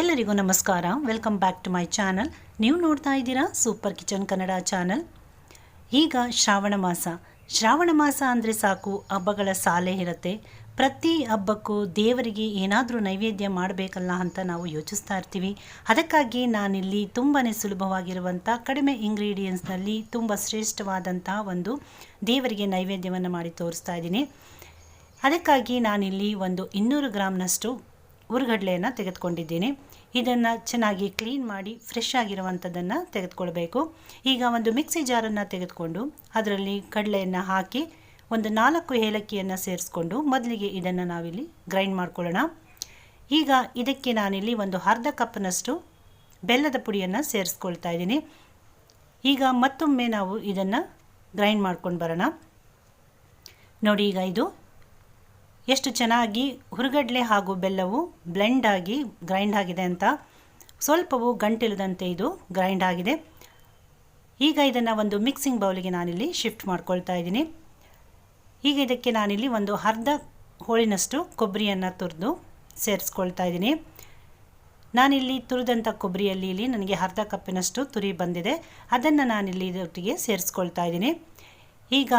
ಎಲ್ಲರಿಗೂ ನಮಸ್ಕಾರ. Welcome back to my channel ನೀವು ನೋಡ್ತಾ ಇದ್ದೀರಾ ಸೂಪರ್ ಕಿಚನ್ ಕನ್ನಡ ಚಾನಲ್ ಈಗ ಶ್ರಾವಣ ಮಾಸ. ಶ್ರಾವಣ ಮಾಸ ಅಂದರೆ ಸಾಕು ಹಬ್ಬಗಳ ಸಾಲೆ ಇರುತ್ತೆ. ಪ್ರತಿ ಹಬ್ಬಕ್ಕೂ ದೇವರಿಗೆ ಏನಾದರೂ ನೈವೇದ್ಯ ಮಾಡಬೇಕಲ್ಲ ಅಂತ ನಾವು ಯೋಚಿಸ್ತಾ ಇರ್ತೀವಿ. ಅದಕ್ಕಾಗಿ ನಾನಿಲ್ಲಿ ತುಂಬಾ ಸುಲಭವಾಗಿರುವಂಥ ಕಡಿಮೆ ಇಂಗ್ರೀಡಿಯೆಂಟ್ಸ್ನಲ್ಲಿ ತುಂಬ ಶ್ರೇಷ್ಠವಾದಂಥ ಒಂದು ದೇವರಿಗೆ ನೈವೇದ್ಯವನ್ನು ಮಾಡಿ ತೋರಿಸ್ತಾ ಇದ್ದೀನಿ. ಅದಕ್ಕಾಗಿ ನಾನಿಲ್ಲಿ ಒಂದು ಇನ್ನೂರು ಗ್ರಾಮ್ನಷ್ಟು ಉರುಗಡ್ಲೆಯನ್ನು ತೆಗೆದುಕೊಂಡಿದ್ದೀನಿ. ಇದನ್ನು ಚೆನ್ನಾಗಿ ಕ್ಲೀನ್ ಮಾಡಿ ಫ್ರೆಶ್ ಆಗಿರುವಂಥದ್ದನ್ನು ತೆಗೆದುಕೊಳ್ಬೇಕು. ಈಗ ಒಂದು ಮಿಕ್ಸಿ ಜಾರನ್ನು ತೆಗೆದುಕೊಂಡು ಅದರಲ್ಲಿ ಕಡಲೆಯನ್ನು ಹಾಕಿ ಒಂದು ನಾಲ್ಕು ಏಲಕ್ಕಿಯನ್ನು ಸೇರಿಸ್ಕೊಂಡು ಮೊದಲಿಗೆ ಇದನ್ನು ನಾವಿಲ್ಲಿ ಗ್ರೈಂಡ್ ಮಾಡ್ಕೊಳ್ಳೋಣ. ಈಗ ಇದಕ್ಕೆ ನಾನಿಲ್ಲಿ ಒಂದು ಅರ್ಧ ಕಪ್ನಷ್ಟು ಬೆಲ್ಲದ ಪುಡಿಯನ್ನು ಸೇರಿಸ್ಕೊಳ್ತಾ ಇದ್ದೀನಿ. ಈಗ ಮತ್ತೊಮ್ಮೆ ನಾವು ಇದನ್ನು ಗ್ರೈಂಡ್ ಮಾಡ್ಕೊಂಡು ಬರೋಣ. ನೋಡಿ ಈಗ ಇದು ಎಷ್ಟು ಚೆನ್ನಾಗಿ ಹುರುಗಡ್ಲೆ ಹಾಗೂ ಬೆಲ್ಲವು ಬ್ಲೆಂಡ್ ಆಗಿ ಗ್ರೈಂಡ್ ಆಗಿದೆ ಅಂತ ಸ್ವಲ್ಪವೂ ಗಂಟಿಲ್ಲದಂತೆ ಇದು ಗ್ರೈಂಡ್ ಆಗಿದೆ. ಈಗ ಇದನ್ನು ಒಂದು ಮಿಕ್ಸಿಂಗ್ ಬೌಲಿಗೆ ನಾನಿಲ್ಲಿ ಶಿಫ್ಟ್ ಮಾಡ್ಕೊಳ್ತಾ ಇದ್ದೀನಿ. ಈಗ ಇದಕ್ಕೆ ನಾನಿಲ್ಲಿ ಒಂದು ಅರ್ಧ ಹೋಳಿನಷ್ಟು ಕೊಬ್ಬರಿಯನ್ನು ತುರಿದು ಸೇರಿಸ್ಕೊಳ್ತಾ ಇದ್ದೀನಿ. ನಾನಿಲ್ಲಿ ತುರಿದಂಥ ಕೊಬ್ಬರಿಯಲ್ಲಿ ಇಲ್ಲಿ ನನಗೆ ಅರ್ಧ ಕಪ್ಪಿನಷ್ಟು ತುರಿ ಬಂದಿದೆ. ಅದನ್ನು ನಾನಿಲ್ಲಿ ಇದರೊಟ್ಟಿಗೆ ಸೇರಿಸ್ಕೊಳ್ತಾ ಇದ್ದೀನಿ. ಈಗ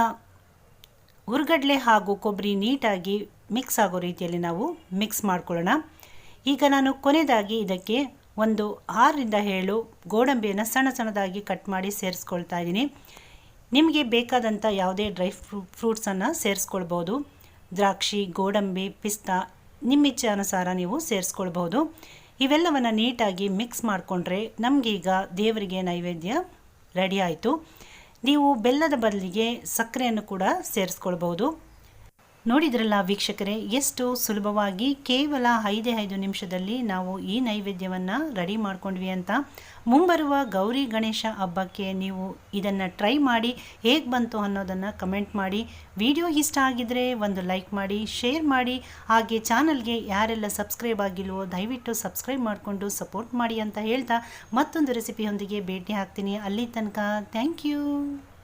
ಹುರ್ಗಡ್ಲೆ ಹಾಗೂ ಕೊಬ್ಬರಿ ನೀಟಾಗಿ ಮಿಕ್ಸ್ ಆಗೋ ರೀತಿಯಲ್ಲಿ ನಾವು ಮಿಕ್ಸ್ ಮಾಡ್ಕೊಳ್ಳೋಣ. ಈಗ ನಾನು ಕೊನೆಯದಾಗಿ ಇದಕ್ಕೆ ಒಂದು ಆರರಿಂದ ಏಳು ಗೋಡಂಬಿಯನ್ನು ಸಣ್ಣ ಸಣ್ಣದಾಗಿ ಕಟ್ ಮಾಡಿ ಸೇರಿಸ್ಕೊಳ್ತಾ ಇದ್ದೀನಿ. ನಿಮಗೆ ಬೇಕಾದಂಥ ಯಾವುದೇ ಡ್ರೈ ಫ್ರೂ, ಫ್ರೂಟ್ಸನ್ನು ಸೇರಿಸ್ಕೊಳ್ಬೋದು. ದ್ರಾಕ್ಷಿ, ಗೋಡಂಬಿ, ಪಿಸ್ತಾ ನಿಮ್ಮ ಇಚ್ಛೆ ಅನುಸಾರ ನೀವು ಸೇರಿಸ್ಕೊಳ್ಬೋದು. ಇವೆಲ್ಲವನ್ನು ನೀಟಾಗಿ ಮಿಕ್ಸ್ ಮಾಡಿಕೊಂಡ್ರೆ ನಮಗೀಗ ದೇವರಿಗೆ ನೈವೇದ್ಯ ರೆಡಿ ಆಯಿತು. ನೀವು ಬೆಲ್ಲದ ಬದಲಿಗೆ ಸಕ್ಕರೆಯನ್ನು ಕೂಡ ಸೇರಿಸ್ಕೊಳ್ಬೋದು. ನೋಡಿದ್ರಲ್ಲ ವೀಕ್ಷಕರೇ, ಎಷ್ಟು ಸುಲಭವಾಗಿ ಕೇವಲ ಐದೇ ಐದು ನಿಮಿಷದಲ್ಲಿ ನಾವು ಈ ನೈವೇದ್ಯವನ್ನು ರೆಡಿ ಮಾಡ್ಕೊಂಡ್ವಿ ಅಂತ. ಮುಂಬರುವ ಗೌರಿ ಗಣೇಶ ಹಬ್ಬಕ್ಕೆ ನೀವು ಇದನ್ನು ಟ್ರೈ ಮಾಡಿ, ಹೇಗೆ ಬಂತು ಅನ್ನೋದನ್ನು ಕಮೆಂಟ್ ಮಾಡಿ. ವಿಡಿಯೋ ಇಷ್ಟ ಆಗಿದ್ದರೆ ಒಂದು ಲೈಕ್ ಮಾಡಿ, ಶೇರ್ ಮಾಡಿ. ಹಾಗೆ ಚಾನಲ್ಗೆ ಯಾರೆಲ್ಲ ಸಬ್ಸ್ಕ್ರೈಬ್ ಆಗಿಲ್ವೋ, ದಯವಿಟ್ಟು ಸಬ್ಸ್ಕ್ರೈಬ್ ಮಾಡಿಕೊಂಡು ಸಪೋರ್ಟ್ ಮಾಡಿ ಅಂತ ಹೇಳ್ತಾ ಮತ್ತೊಂದು ರೆಸಿಪಿಯೊಂದಿಗೆ ಭೇಟಿ ಹಾಕ್ತೀನಿ ಅಲ್ಲಿ ತನಕ ಥ್ಯಾಂಕ್ ಯು.